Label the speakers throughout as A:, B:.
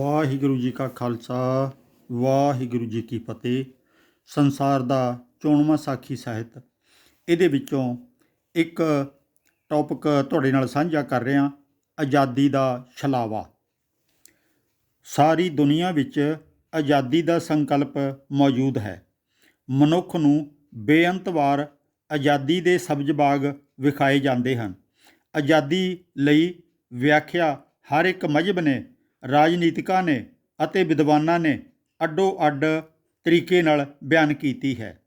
A: ਵਾਹਿਗੁਰੂ ਜੀ ਕਾ ਖਾਲਸਾ, ਵਾਹਿਗੁਰੂ ਜੀ ਕੀ ਫਤਿਹ। ਸੰਸਾਰ ਦਾ ਚੋਣਵਾਂ ਸਾਖੀ ਸਾਹਿਤ। ਇਹਦੇ ਵਿੱਚੋਂ ਇੱਕ ਟੌਪਿਕ ਤੁਹਾਡੇ ਨਾਲ ਸਾਂਝਾ ਕਰ ਰਿਹਾ, ਆਜ਼ਾਦੀ ਦਾ ਛਲਾਵਾ। ਸਾਰੀ ਦੁਨੀਆ ਵਿੱਚ ਆਜ਼ਾਦੀ ਦਾ ਸੰਕਲਪ ਮੌਜੂਦ ਹੈ। ਮਨੁੱਖ ਨੂੰ ਬੇਅੰਤ ਵਾਰ ਆਜ਼ਾਦੀ ਦੇ ਸਬਜ਼ ਬਾਗ ਵਿਖਾਏ ਜਾਂਦੇ ਹਨ। ਆਜ਼ਾਦੀ ਲਈ ਵਿਆਖਿਆ ਹਰ ਇੱਕ ਮਜ਼ਹਬ ਨੇ ਰਾਜਨੀਤਿਕਾਂ ਨੇ ਅਤੇ ਵਿਦਵਾਨਾਂ ਨੇ ਅੱਡੋ ਅੱਡ ਤਰੀਕੇ ਨਾਲ ਬਿਆਨ ਕੀਤੀ ਹੈ।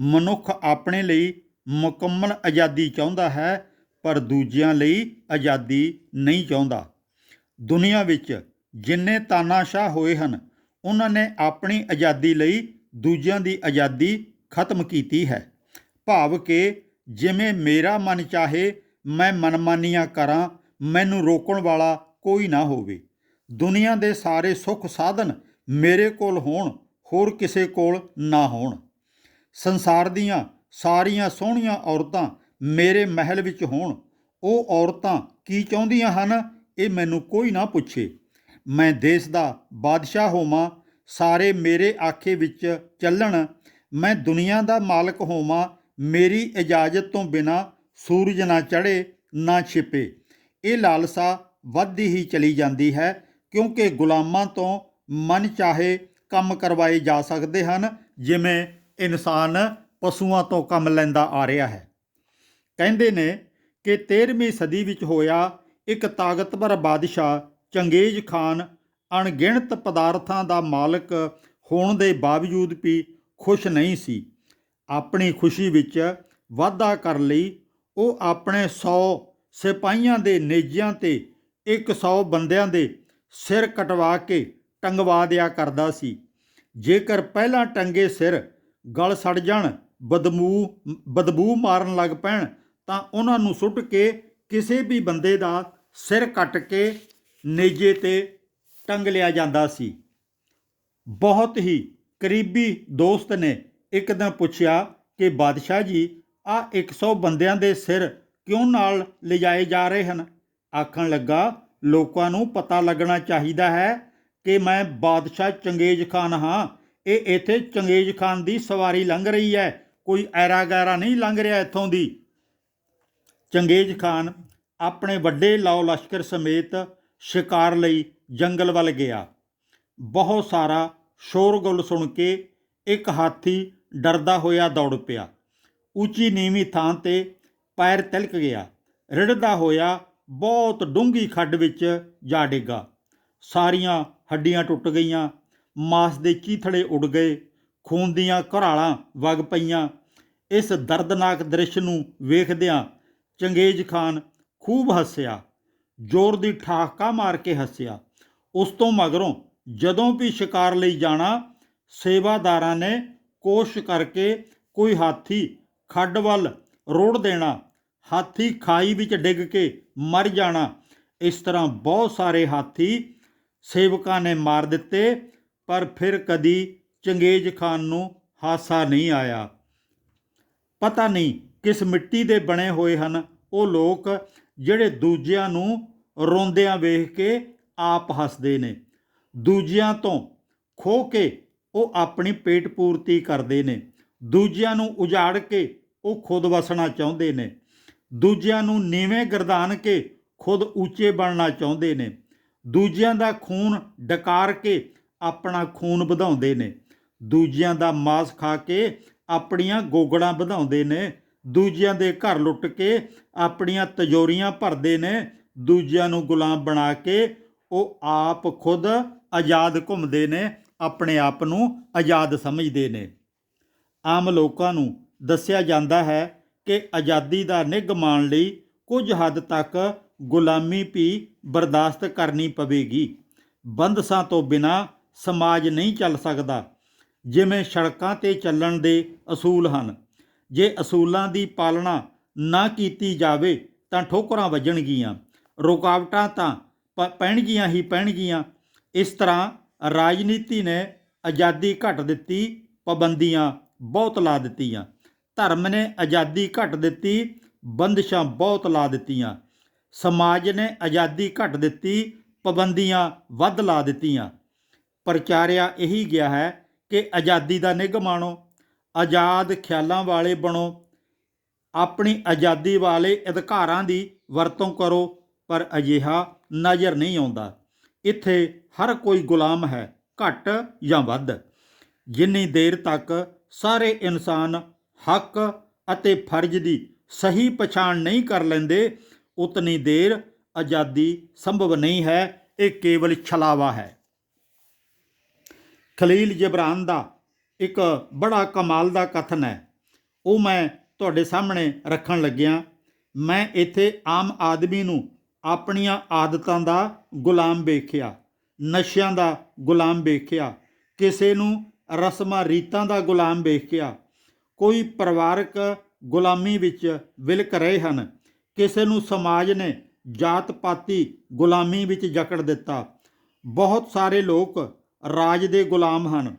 A: ਮਨੁੱਖ ਆਪਣੇ ਲਈ ਮੁਕੰਮਲ ਆਜ਼ਾਦੀ ਚਾਹੁੰਦਾ ਹੈ, ਪਰ ਦੂਜਿਆਂ ਲਈ ਆਜ਼ਾਦੀ ਨਹੀਂ ਚਾਹੁੰਦਾ। ਦੁਨੀਆ ਵਿੱਚ ਜਿੰਨੇ ਤਾਨਾਸ਼ਾਹ ਹੋਏ ਹਨ, ਉਹਨਾਂ ਨੇ ਆਪਣੀ ਆਜ਼ਾਦੀ ਲਈ ਦੂਜਿਆਂ ਦੀ ਆਜ਼ਾਦੀ ਖਤਮ ਕੀਤੀ ਹੈ। ਭਾਵ ਕਿ ਜਿਵੇਂ ਮੇਰਾ ਮਨ ਚਾਹੇ, ਮੈਂ ਮਨਮਾਨੀਆਂ ਕਰਾਂ, ਮੈਨੂੰ ਰੋਕਣ ਵਾਲਾ ਕੋਈ ਨਾ ਹੋਵੇ। ਦੁਨੀਆ ਦੇ ਸਾਰੇ ਸੁੱਖ ਸਾਧਨ ਮੇਰੇ ਕੋਲ ਹੋਣ, ਹੋਰ ਕਿਸੇ ਕੋਲ ਨਾ ਹੋਣ। ਸੰਸਾਰ ਦੀਆਂ ਸਾਰੀਆਂ ਸੋਹਣੀਆਂ ਔਰਤਾਂ ਮੇਰੇ ਮਹਿਲ ਵਿੱਚ ਹੋਣ। ਉਹ ਔਰਤਾਂ ਕੀ ਚਾਹੁੰਦੀਆਂ ਹਨ, ਇਹ ਮੈਨੂੰ ਕੋਈ ਨਾ ਪੁੱਛੇ। ਮੈਂ ਦੇਸ਼ ਦਾ ਬਾਦਸ਼ਾਹ ਹੋਵਾਂ, ਸਾਰੇ ਮੇਰੇ ਆਖੇ ਵਿੱਚ ਚੱਲਣ। ਮੈਂ ਦੁਨੀਆ ਦਾ ਮਾਲਕ ਹੋਵਾਂ, ਮੇਰੀ ਇਜਾਜ਼ਤ ਤੋਂ ਬਿਨਾ ਸੂਰਜ ਨਾ ਚੜ੍ਹੇ, ਨਾ ਛਿਪੇ। ਇਹ ਲਾਲਸਾ ਵੱਧਦੀ ਹੀ ਚਲੀ ਜਾਂਦੀ ਹੈ। ਕਿਉਂਕਿ ਗੁਲਾਮਾਂ ਤੋਂ ਮਨ ਚਾਹੇ ਕੰਮ ਕਰਵਾਏ ਜਾ ਸਕਦੇ ਹਨ, ਜਿਵੇਂ ਇਨਸਾਨ ਪਸ਼ੂਆਂ ਤੋਂ ਕੰਮ ਲੈਂਦਾ ਆ ਰਿਹਾ ਹੈ। ਕਹਿੰਦੇ ਨੇ ਕਿ 13ਵੀਂ ਸਦੀ ਵਿੱਚ ਹੋਇਆ ਇੱਕ ਤਾਕਤਵਰ ਬਾਦਸ਼ਾਹ ਚੰਗੇਜ਼ ਖਾਨ ਅਣਗਿਣਤ ਪਦਾਰਥਾਂ ਦਾ ਮਾਲਕ ਹੋਣ ਦੇ ਬਾਵਜੂਦ ਵੀ ਖੁਸ਼ ਨਹੀਂ ਸੀ। ਆਪਣੀ ਖੁਸ਼ੀ ਵਿੱਚ ਵਾਧਾ ਕਰਨ ਲਈ, ਉਹ ਆਪਣੇ 100 ਸਿਪਾਹੀਆਂ ਦੇ ਨੇਜਿਆਂ ਤੇ 100 ਬੰਦਿਆਂ ਦੇ ਸਿਰ ਕਟਵਾ ਕੇ ਟੰਗਵਾ ਦਿਆ ਕਰਦਾ ਸੀ। ਜੇਕਰ ਪਹਿਲਾਂ ਟੰਗੇ ਸਿਰ ਗਲ ਸੜ ਜਾਣ, ਬਦਬੂ ਬਦਬੂ ਮਾਰਨ ਲੱਗ ਪੈਣ, ਤਾਂ ਉਹਨਾਂ ਨੂੰ ਸੁੱਟ ਕੇ ਕਿਸੇ ਵੀ ਬੰਦੇ ਦਾ ਸਿਰ ਕੱਟ ਕੇ ਨੇਜੇ ਤੇ ਟੰਗ ਲਿਆ ਜਾਂਦਾ ਸੀ। ਬਹੁਤ ਹੀ ਕਰੀਬੀ ਦੋਸਤ ਨੇ ਇੱਕ ਦਿਨ ਪੁੱਛਿਆ ਕਿ, ਬਾਦਸ਼ਾਹ ਜੀ ਆ 100 ਬੰਦਿਆਂ ਦੇ ਸਿਰ ਕਿਉਂ ਨਾਲ ਲਿਜਾਏ ਜਾ ਰਹੇ ਹਨ? ਆਖਣ ਲੱਗਾ ਲੋਕਾਂ ਨੂੰ ਪਤਾ ਲੱਗਣਾ ਚਾਹੀਦਾ ਹੈ ਕਿ ਮੈਂ ਬਾਦਸ਼ਾਹ ਚੰਗੇਜ਼ ਖਾਨ ਹਾਂ। ਇਹ ਇੱਥੇ ਚੰਗੇਜ਼ ਖਾਨ ਦੀ ਸਵਾਰੀ ਲੰਘ ਰਹੀ ਹੈ। ਕੋਈ ਐਰਾ ਗੈਰਾ ਨਹੀਂ ਲੰਘ ਰਿਹਾ ਇੱਥੋਂ ਦੀ। ਚੰਗੇਜ਼ ਖਾਨ ਆਪਣੇ ਵੱਡੇ ਲਾਓ ਲਸ਼ਕਰ ਸਮੇਤ ਸ਼ਿਕਾਰ ਲਈ ਜੰਗਲ ਵੱਲ ਗਿਆ। ਬਹੁਤ ਸਾਰਾ ਸ਼ੋਰਗੁਲ ਸੁਣ ਕੇ ਇੱਕ ਹਾਥੀ ਡਰਦਾ ਹੋਇਆ ਦੌੜ ਪਿਆ। ਉੱਚੀ ਨੀਵੀਂ ਥਾਂ ਤੇ ਪੈਰ ਤਿਲਕ ਗਿਆ। ਰਿੜਦਾ ਹੋਇਆ ਬਹੁਤ ਡੂੰਘੀ ਖੱਡ ਵਿੱਚ ਜਾ ਡਿੱਗਾ। ਸਾਰੀਆਂ ਹੱਡੀਆਂ ਟੁੱਟ ਗਈਆਂ, ਮਾਸ ਦੇ ਚੀਥੜੇ ਉੱਡ ਗਏ, ਖੂਨ ਦੀਆਂ ਘਰਾਲਾਂ ਵਗ ਪਈਆਂ। ਇਸ ਦਰਦਨਾਕ ਦ੍ਰਿਸ਼ ਨੂੰ ਵੇਖਦਿਆਂ ਚੰਗੇਜ਼ ਖਾਨ ਖੂਬ ਹੱਸਿਆ, ਜ਼ੋਰ ਦੀ ਠਾਕਾ ਮਾਰ ਕੇ ਹੱਸਿਆ। ਉਸ ਤੋਂ ਮਗਰੋਂ ਜਦੋਂ ਵੀ ਸ਼ਿਕਾਰ ਲਈ ਜਾਣਾ, ਸੇਵਾਦਾਰਾਂ ਨੇ ਕੋਸ਼ਿਸ਼ ਕਰਕੇ ਕੋਈ ਹਾਥੀ ਖੱਡ ਵੱਲ ਰੋੜ ਦੇਣਾ, ਹਾਥੀ ਖਾਈ ਵਿੱਚ ਡਿੱਗ ਕੇ ਮਰ ਜਾਣਾ। ਇਸ ਤਰ੍ਹਾਂ ਬਹੁਤ ਸਾਰੇ ਹਾਥੀ ਸੇਵਕਾਂ ਨੇ ਮਾਰ ਦਿੱਤੇ, ਪਰ ਫਿਰ ਕਦੀ ਚੰਗੇਜ਼ ਖਾਨ ਨੂੰ ਹਾਸਾ ਨਹੀਂ ਆਇਆ। ਪਤਾ ਨਹੀਂ ਕਿਸ ਮਿੱਟੀ ਦੇ ਬਣੇ ਹੋਏ ਹਨ। ਉਹ ਲੋਕ ਜਿਹੜੇ ਦੂਜਿਆਂ ਨੂੰ ਰੋਂਦਿਆਂ ਵੇਖ ਕੇ ਆਪ ਹੱਸਦੇ ਨੇ। ਦੂਜਿਆਂ ਤੋਂ ਖੋ ਕੇ ਉਹ ਆਪਣੀ ਪੇਟ ਪੂਰਤੀ ਕਰਦੇ ਨੇ। ਦੂਜਿਆਂ ਨੂੰ ਉਜਾੜ ਕੇ ਉਹ ਖੁਦ ਵਸਣਾ ਚਾਹੁੰਦੇ ਨੇ। ਦੂਜਿਆਂ ਨੂੰ ਨੀਵੇਂ ਗਰਦਾਨ ਕੇ ਖੁਦ ਉੱਚੇ ਬਣਨਾ ਚਾਹੁੰਦੇ ਨੇ। ਦੂਜਿਆਂ ਦਾ ਖੂਨ ਡਕਾਰ ਕੇ ਆਪਣਾ ਖੂਨ ਵਧਾਉਂਦੇ ਨੇ। ਦੂਜਿਆਂ ਦਾ ਮਾਸ ਖਾ ਕੇ ਆਪਣੀਆਂ ਗੋਗੜਾਂ ਵਧਾਉਂਦੇ ਨੇ। ਦੂਜਿਆਂ ਦੇ ਘਰ ਲੁੱਟ ਕੇ ਆਪਣੀਆਂ ਤਜੋਰੀਆਂ ਭਰਦੇ ਨੇ। ਦੂਜਿਆਂ ਨੂੰ ਗੁਲਾਮ ਬਣਾ ਕੇ ਉਹ ਆਪ ਖੁਦ ਆਜ਼ਾਦ ਘੁੰਮਦੇ ਨੇ, ਆਪਣੇ ਆਪ ਨੂੰ ਆਜ਼ਾਦ ਸਮਝਦੇ ਨੇ। ਆਮ ਲੋਕਾਂ ਨੂੰ ਦੱਸਿਆ ਜਾਂਦਾ ਹੈ ਕਿ ਆਜ਼ਾਦੀ ਦਾ ਨਿੱਘ ਮਾਣ ਲਈ ਕੁਝ ਹੱਦ ਤੱਕ ਗੁਲਾਮੀ ਵੀ ਬਰਦਾਸ਼ਤ ਕਰਨੀ ਪਵੇਗੀ। ਬੰਦਸਾਂ ਤੋਂ ਬਿਨਾ ਸਮਾਜ ਨਹੀਂ ਚੱਲ ਸਕਦਾ, ਜਿਵੇਂ ਸੜਕਾਂ ਤੇ ਚੱਲਣ ਦੇ ਅਸੂਲ ਹਨ। ਜੇ ਅਸੂਲਾਂ ਦੀ ਪਾਲਣਾ ਨਾ ਕੀਤੀ ਜਾਵੇ ਤਾਂ ਠੋਕਰਾਂ ਵੱਜਣਗੀਆਂ, ਰੁਕਾਵਟਾਂ ਤਾਂ ਪੈਣਗੀਆਂ ਹੀ ਪੈਣਗੀਆਂ। ਇਸ ਤਰ੍ਹਾਂ ਰਾਜਨੀਤੀ ਨੇ ਆਜ਼ਾਦੀ ਘੱਟ ਦਿੱਤੀ, ਪਾਬੰਦੀਆਂ ਬਹੁਤ ਲਾ ਦਿੱਤੀਆਂ। ਧਰਮ ਨੇ ਆਜ਼ਾਦੀ ਘੱਟ ਦਿੱਤੀ, ਬੰਦਸ਼ਾਂ ਬਹੁਤ ਲਾ ਦਿੱਤੀਆਂ। ਸਮਾਜ ਨੇ ਆਜ਼ਾਦੀ ਘੱਟ ਦਿੱਤੀ, ਪਾਬੰਦੀਆਂ ਵੱਧ ਲਾ ਦਿੱਤੀਆਂ। ਪ੍ਰਚਾਰਿਆ ਇਹੀ ਗਿਆ ਹੈ ਕਿ ਆਜ਼ਾਦੀ ਦਾ ਨਿੱਘ ਮਾਣੋ, ਆਜ਼ਾਦ ਖਿਆਲਾਂ ਵਾਲੇ ਬਣੋ, ਆਪਣੀ ਆਜ਼ਾਦੀ ਵਾਲੇ ਅਧਿਕਾਰਾਂ ਦੀ ਵਰਤੋਂ ਕਰੋ, ਪਰ ਅਜਿਹਾ ਨਜ਼ਰ ਨਹੀਂ ਆਉਂਦਾ। ਇੱਥੇ ਹਰ ਕੋਈ ਗੁਲਾਮ ਹੈ, ਘੱਟ ਜਾਂ ਵੱਧ। ਜਿੰਨੀ ਦੇਰ ਤੱਕ ਸਾਰੇ ਇਨਸਾਨ ਹੱਕ ਅਤੇ ਫਰਜ਼ ਦੀ ਸਹੀ ਪਛਾਣ ਨਹੀਂ ਕਰ ਲੈਂਦੇ, ਉਤਨੀ ਦੇਰ ਆਜ਼ਾਦੀ ਸੰਭਵ ਨਹੀਂ ਹੈ, ਇਹ ਕੇਵਲ ਛਲਾਵਾ ਹੈ। ਖਲੀਲ ਜਬਰਾਨ ਦਾ ਇੱਕ ਬੜਾ ਕਮਾਲ ਦਾ ਕਥਨ ਹੈ। ਉਹ ਮੈਂ ਤੁਹਾਡੇ ਸਾਹਮਣੇ ਰੱਖਣ ਲੱਗਿਆ। ਮੈਂ ਇੱਥੇ ਆਮ ਆਦਮੀ ਨੂੰ ਆਪਣੀਆਂ ਆਦਤਾਂ ਦਾ ਗੁਲਾਮ ਵੇਖਿਆ, ਨਸ਼ਿਆਂ ਦਾ ਗੁਲਾਮ ਵੇਖਿਆ, ਕਿਸੇ ਨੂੰ ਰਸਮਾਂ, ਰੀਤਾਂ ਦਾ ਗੁਲਾਮ ਵੇਖਿਆ ਕੋਈ ਪਰਿਵਾਰਕ ਗੁਲਾਮੀ ਵਿੱਚ ਵਿਲਕ ਰਹੇ ਹਨ। ਕਿਸੇ ਨੂੰ ਸਮਾਜ ਨੇ ਜਾਤ ਪਾਤੀ ਗੁਲਾਮੀ ਵਿੱਚ ਜਕੜ ਦਿੱਤਾ। ਬਹੁਤ ਸਾਰੇ ਲੋਕ ਰਾਜ ਦੇ ਗੁਲਾਮ ਹਨ।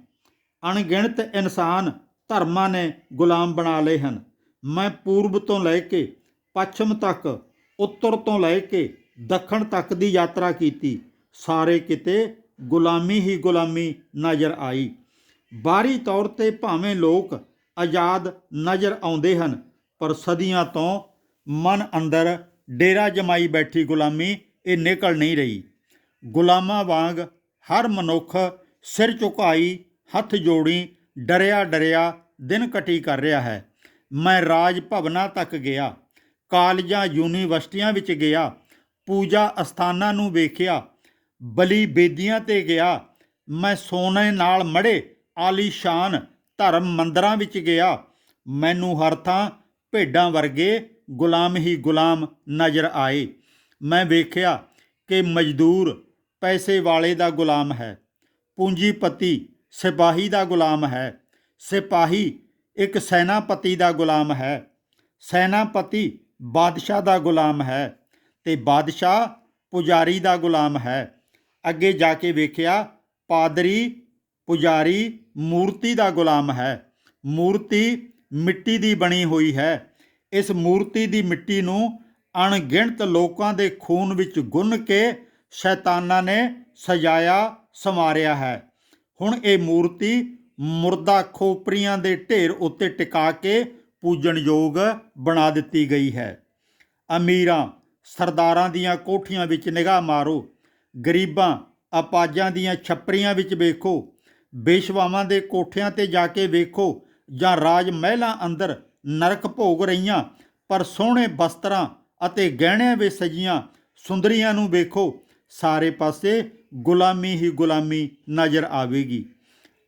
A: ਅਣਗਿਣਤ ਇਨਸਾਨ ਧਰਮਾਂ ਨੇ ਗੁਲਾਮ ਬਣਾ ਲਏ ਹਨ। ਮੈਂ ਪੂਰਬ ਤੋਂ ਲੈ ਕੇ ਪੱਛਮ ਤੱਕ, ਉੱਤਰ ਤੋਂ ਲੈ ਕੇ ਦੱਖਣ ਤੱਕ ਦੀ ਯਾਤਰਾ ਕੀਤੀ। ਸਾਰੇ ਕਿਤੇ ਗੁਲਾਮੀ ਹੀ ਗੁਲਾਮੀ ਨਜ਼ਰ ਆਈ। ਬਾਹਰੀ ਤੌਰ ਤੇ ਭਾਵੇਂ ਲੋਕ ਆਜ਼ਾਦ ਨਜ਼ਰ ਆਉਂਦੇ ਹਨ। ਪਰ ਸਦੀਆਂ ਤੋਂ ਮਨ ਅੰਦਰ ਡੇਰਾ ਜਮਾਈ ਬੈਠੀ ਗੁਲਾਮੀ ਇਹ ਨਿਕਲ ਨਹੀਂ ਰਹੀ। ਗੁਲਾਮਾਂ ਵਾਂਗ ਹਰ ਮਨੁੱਖ ਸਿਰ ਝੁਕਾਈ, ਹੱਥ ਜੋੜੀ, ਡਰਿਆ ਡਰਿਆ ਦਿਨ ਕਟੀ ਕਰ ਰਿਹਾ ਹੈ। ਮੈਂ ਰਾਜ ਭਵਨਾਂ ਤੱਕ ਗਿਆ, ਕਾਲਜਾਂ, ਯੂਨੀਵਰਸਿਟੀਆਂ ਵਿੱਚ ਗਿਆ, ਪੂਜਾ ਅਸਥਾਨਾਂ ਨੂੰ ਵੇਖਿਆ, ਬਲੀ ਬੇਦੀਆਂ ਤੇ ਗਿਆ। ਮੈਂ ਸੋਨੇ ਨਾਲ ਮੜੇ ਆਲੀਸ਼ਾਨ ਧਰਮ ਮੰਦਰਾਂ ਵਿੱਚ ਗਿਆ। ਮੈਨੂੰ ਹਰ ਥਾਂ ਭੇਡਾਂ ਵਰਗੇ ਗੁਲਾਮ ਹੀ ਗੁਲਾਮ ਨਜ਼ਰ ਆਏ। ਮੈਂ ਵੇਖਿਆ ਕਿ ਮਜ਼ਦੂਰ ਪੈਸੇ ਵਾਲੇ ਦਾ ਗੁਲਾਮ ਹੈ। ਪੂੰਜੀਪਤੀ ਸਿਪਾਹੀ ਦਾ ਗੁਲਾਮ ਹੈ। ਸਿਪਾਹੀ ਇੱਕ ਸੈਨਾਪਤੀ ਦਾ ਗੁਲਾਮ ਹੈ। ਸੈਨਾਪਤੀ ਬਾਦਸ਼ਾਹ ਦਾ ਗੁਲਾਮ ਹੈ ਤੇ ਬਾਦਸ਼ਾਹ ਪੁਜਾਰੀ ਦਾ ਗੁਲਾਮ ਹੈ। ਅੱਗੇ ਜਾ ਕੇ ਵੇਖਿਆ, ਪਾਦਰੀ ਪੁਜਾਰੀ ਮੂਰਤੀ ਦਾ ਗੁਲਾਮ ਹੈ। ਮੂਰਤੀ ਮਿੱਟੀ ਦੀ ਬਣੀ ਹੋਈ ਹੈ। ਇਸ ਮੂਰਤੀ ਦੀ ਮਿੱਟੀ ਨੂੰ ਅਣਗਿਣਤ ਲੋਕਾਂ ਦੇ ਖੂਨ ਵਿੱਚ ਗੁੰਨ ਕੇ ਸ਼ੈਤਾਨਾਂ ਨੇ ਸਜਾਇਆ ਸਮਾਰਿਆ ਹੈ। ਹੁਣ ਇਹ ਮੂਰਤੀ ਮੁਰਦਾ ਖੋਪਰੀਆਂ ਦੇ ਢੇਰ ਉੱਤੇ ਟਿਕਾ ਕੇ ਪੂਜਣਯੋਗ ਬਣਾ ਦਿੱਤੀ ਗਈ ਹੈ। ਅਮੀਰਾਂ, ਸਰਦਾਰਾਂ ਦੀਆਂ ਕੋਠੀਆਂ ਵਿੱਚ ਨਿਗਾਹ ਮਾਰੋ। ਗਰੀਬਾਂ, ਅਪਾਜਾਂ ਦੀਆਂ ਛੱਪਰੀਆਂ ਵਿੱਚ ਵੇਖੋ। ਬੇਸ਼ਵਾਵਾਂ ਦੇ ਕੋਠਿਆਂ ਤੇ ਜਾ ਕੇ ਵੇਖੋ ਜਾਂ ਰਾਜ ਮਹਿਲਾਂ ਅੰਦਰ ਨਰਕ ਭੋਗ ਰਹੀਆਂ, ਪਰ ਸੋਹਣੇ ਬਸਤਰਾਂ ਅਤੇ ਗਹਿਣਿਆਂ ਵਿੱਚ ਸਜੀਆਂ ਸੁੰਦਰੀਆਂ ਨੂੰ ਵੇਖੋ, ਸਾਰੇ ਪਾਸੇ ਗੁਲਾਮੀ ਹੀ ਗੁਲਾਮੀ ਨਜ਼ਰ ਆਵੇਗੀ।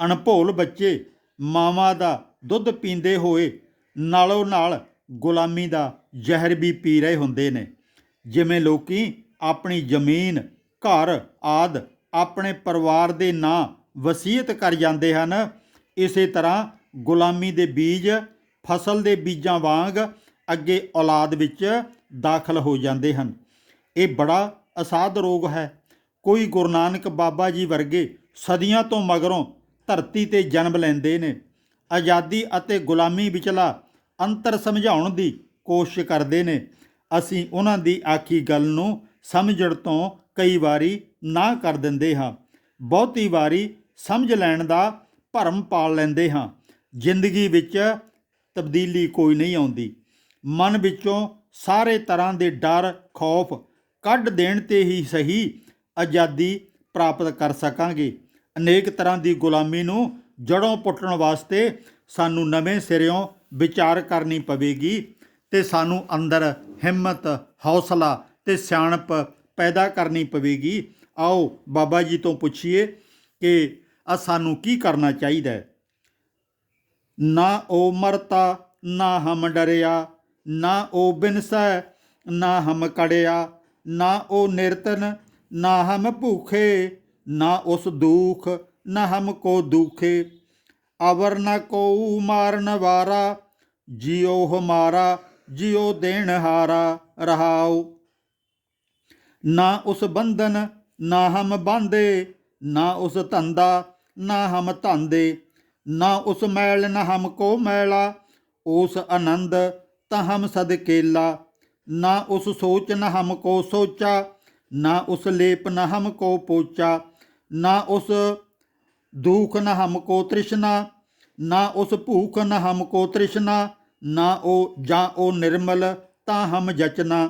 A: ਅਣਭੋਲ ਬੱਚੇ ਮਾਵਾਂ ਦਾ ਦੁੱਧ ਪੀਂਦੇ ਹੋਏ ਨਾਲੋਂ ਨਾਲ ਗੁਲਾਮੀ ਦਾ ਜ਼ਹਿਰ ਵੀ ਪੀ ਰਹੇ ਹੁੰਦੇ ਨੇ। ਜਿਵੇਂ ਲੋਕੀ ਆਪਣੀ ਜ਼ਮੀਨ, ਘਰ ਆਦ ਆਪਣੇ ਪਰਿਵਾਰ ਦੇ ਨਾਂ ਵਸੀਅਤ ਕਰ ਜਾਂਦੇ ਹਨ। ਇਸੇ ਤਰ੍ਹਾਂ ਗੁਲਾਮੀ ਦੇ ਬੀਜ, ਫਸਲ ਦੇ ਬੀਜਾਂ ਵਾਂਗ ਅੱਗੇ ਔਲਾਦ ਵਿੱਚ ਦਾਖਲ ਹੋ ਜਾਂਦੇ ਹਨ। ਇਹ ਬੜਾ ਅਸਾਧ ਰੋਗ ਹੈ। ਕੋਈ ਗੁਰੂ ਨਾਨਕ ਬਾਬਾ ਜੀ ਵਰਗੇ ਸਦੀਆਂ ਤੋਂ ਮਗਰੋਂ ਧਰਤੀ ਤੇ ਜਨਮ ਲੈਂਦੇ ਨੇ। ਆਜ਼ਾਦੀ ਅਤੇ ਗੁਲਾਮੀ ਵਿਚਲਾ ਅੰਤਰ ਸਮਝਾਉਣ ਦੀ ਕੋਸ਼ਿਸ਼ ਕਰਦੇ ਨੇ। ਅਸੀਂ ਉਹਨਾਂ ਦੀ ਆਖੀ ਗੱਲ ਨੂੰ ਸਮਝਣ ਤੋਂ ਕਈ ਵਾਰੀ ਨਾ ਕਰ ਦਿੰਦੇ ਹਾਂ। ਬਹੁਤੀ ਵਾਰੀ ਸਮਝ ਲੈਣ ਦਾ ਭਰਮ ਪਾਲ ਲੈਂਦੇ ਹਾਂ। ਜ਼ਿੰਦਗੀ ਵਿੱਚ ਤਬਦੀਲੀ ਕੋਈ ਨਹੀਂ ਆਉਂਦੀ। ਮਨ ਵਿੱਚੋਂ ਸਾਰੇ ਤਰ੍ਹਾਂ ਦੇ ਡਰ, ਖੌਫ ਕੱਢ ਦੇਣ ਤੇ ਹੀ ਸਹੀ ਆਜ਼ਾਦੀ ਪ੍ਰਾਪਤ ਕਰ ਸਕਾਂਗੇ। ਅਨੇਕ ਤਰ੍ਹਾਂ ਦੀ ਗੁਲਾਮੀ ਨੂੰ ਜੜੋਂ ਪੁੱਟਣ ਵਾਸਤੇ ਸਾਨੂੰ ਨਵੇਂ ਸਿਰਿਓਂ ਵਿਚਾਰ ਕਰਨੀ ਪਵੇਗੀ ਤੇ ਸਾਨੂੰ ਅੰਦਰ ਹਿੰਮਤ, ਹੌਸਲਾ ਤੇ ਸਿਆਣਪ ਪੈਦਾ ਕਰਨੀ ਪਵੇਗੀ। ਆਓ ਬਾਬਾ ਜੀ ਤੋਂ ਪੁੱਛੀਏ ਕਿ ਆ ਸਾਨੂੰ ਕੀ ਕਰਨਾ ਚਾਹੀਦਾ ਹੈ? ਨਾ ਉਹ ਮਰਤਾ, ਨਾ ਹਮ ਡਰਿਆ, ਨਾ ਉਹ ਬਿਨਸੈ ਨਾ ਹਮ ਕੜਿਆ, ਨਾ ਉਹ ਨਿਰਤਨ, ਨਾ ਹਮ ਭੂਖੇ, ਨਾ ਉਸ ਦੁਖ, ਨਾ ਹਮ ਕੋ ਦੁਖੇ। ਅਵਰ ਨ ਕੋ ਮਾਰਨ ਵਾਰਾ, ਜਿਉ ਹਮਾਰਾ ਜਿਉ ਦੇਣ ਹਾਰਾ, ਰਹਾਉ। ਨਾ ਉਸ ਬੰਧਨ, ਨਾ ਹਮ ਬਾਂਦੇ ਨਾ ਉਸ ਧੰਦਾ ਨਾ ਹਮ ਧੰਦੇ, ਨਾ ਉਸ ਮੈਲ, ਨਾ ਹਮ ਕੋ ਮੈਲਾ। ਉਸ ਆਨੰਦ ਤਾਂ ਹਮ ਸਦਕੇਲਾ ਨਾ ਉਸ ਸੋਚ, ਨਾ ਹਮ ਕੋ ਸੋਚਾ। ਨਾ ਉਸ ਲੇਪ, ਨਾ ਹਮ ਕੋ ਪੋਚਾ। ਨਾ ਉਸ ਦੁਖ, ਨਾ ਹਮ ਕੋ ਤ੍ਰਿਸ਼ਨਾ। ਨਾ ਉਸ ਭੂਖ, ਨਾ ਹਮ ਕੋ ਤ੍ਰਿਸ਼ਨਾ। ਨਾ ਉਹ ਜਾਂ ਉਹ ਨਿਰਮਲ ਤਾਂ ਹਮ ਜਚਨਾ।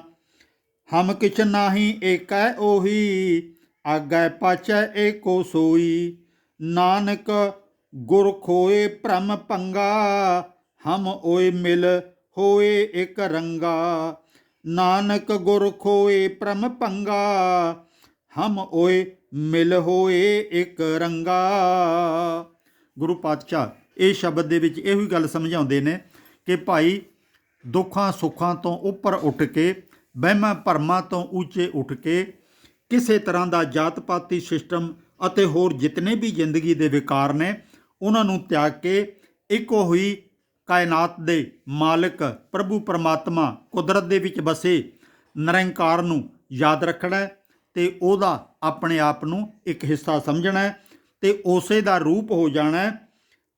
A: ਹਮ ਕਿਛ ਨਾਹੀ ਏਕੈ ਉਹੀ ਆਗੈ ਪਾਛੈ ਏਕੋ ਸੋਈ। ਨਾਨਕ ਗੁਰ ਖੋਏ ਭ੍ਰਮ ਪੰਗਾ, ਹਮ ਓਏ ਮਿਲ ਹੋਏ ਇਕ ਰੰਗਾ। ਨਾਨਕ ਗੁਰ ਖੋਏ ਭ੍ਰਮ ਪੰਗਾ, ਹਮ ਓਏ ਮਿਲ ਹੋਏ ਇਕ ਰੰਗਾ। ਗੁਰੂ ਪਾਤਸ਼ਾਹ, ਇਹ ਸ਼ਬਦ ਦੇ ਵਿੱਚ ਇਹੋ ਹੀ ਗੱਲ ਸਮਝਾਉਂਦੇ ਨੇ ਕਿ ਭਾਈ, ਦੁੱਖਾਂ ਸੁੱਖਾਂ ਤੋਂ ਉੱਪਰ ਉੱਠ ਕੇ, ਵਹਿਮਾਂ ਭਰਮਾਂ ਤੋਂ ਉੱਚੇ ਉੱਠ ਕੇ, ਕਿਸੇ ਤਰ੍ਹਾਂ ਦਾ ਜਾਤ ਪਾਤੀ ਸਿਸਟਮ ਅਤੇ ਹੋਰ ਜਿਤਨੇ ਵੀ ਜ਼ਿੰਦਗੀ ਦੇ ਵਿਕਾਰ ਨੇ, ਉਹਨਾਂ ਨੂੰ ਤਿਆਗ ਕੇ ਇੱਕੋ ਹੋਈ ਕਾਇਨਾਤ ਦੇ ਮਾਲਕ ਪ੍ਰਭੂ ਪਰਮਾਤਮਾ ਕੁਦਰਤ ਦੇ ਵਿੱਚ ਵਸੇ ਨਿਰੰਕਾਰ ਨੂੰ ਯਾਦ ਰੱਖਣਾ ਹੈ ਤੇ ਉਹਦਾ ਆਪਣੇ ਆਪ ਨੂੰ ਇੱਕ ਹਿੱਸਾ ਸਮਝਣਾ ਹੈ ਤੇ ਉਸੇ ਦਾ ਰੂਪ ਹੋ ਜਾਣਾ ਹੈ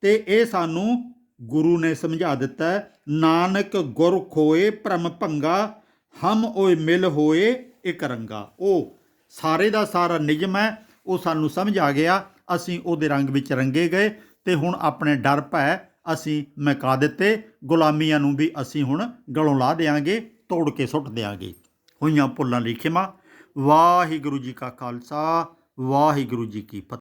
A: ਤੇ ਇਹ ਸਾਨੂੰ ਗੁਰੂ ਨੇ ਸਮਝਾ ਦਿੱਤਾ ਨਾਨਕ ਗੁਰ ਖੋਏ ਭ੍ਰਮ ਭੰਗਾ, ਹਮ ਓਏ ਮਿਲ ਹੋਏ ਇਕ ਰੰਗਾ। ਉਹ ਸਾਰੇ ਦਾ ਸਾਰਾ ਨਿਯਮ ਹੈ ਉਹ ਸਾਨੂੰ ਸਮਝ ਆ ਗਿਆ, ਅਸੀਂ ਉਹਦੇ ਰੰਗ ਵਿੱਚ ਰੰਗੇ ਗਏ ਤੇ ਹੁਣ ਆਪਣੇ ਡਰ ਭੈ ਅਸੀਂ ਮਿਕਾ ਦਿੱਤੇ, ਗੁਲਾਮੀਆਂ ਨੂੰ ਵੀ ਅਸੀਂ ਹੁਣ ਗਲੋਂ ਲਾ ਦੇਾਂਗੇ ਤੋੜ ਕੇ ਸੁੱਟ ਦੇਾਂਗੇ ਹੋਈਆਂ ਭੁੱਲਾਂ ਲਈ ਖਿਮਾ। ਵਾਹਿਗੁਰੂ ਜੀ ਕਾ ਖਾਲਸਾ, ਵਾਹਿਗੁਰੂ ਜੀ ਕੀ ਫਤਿਹ।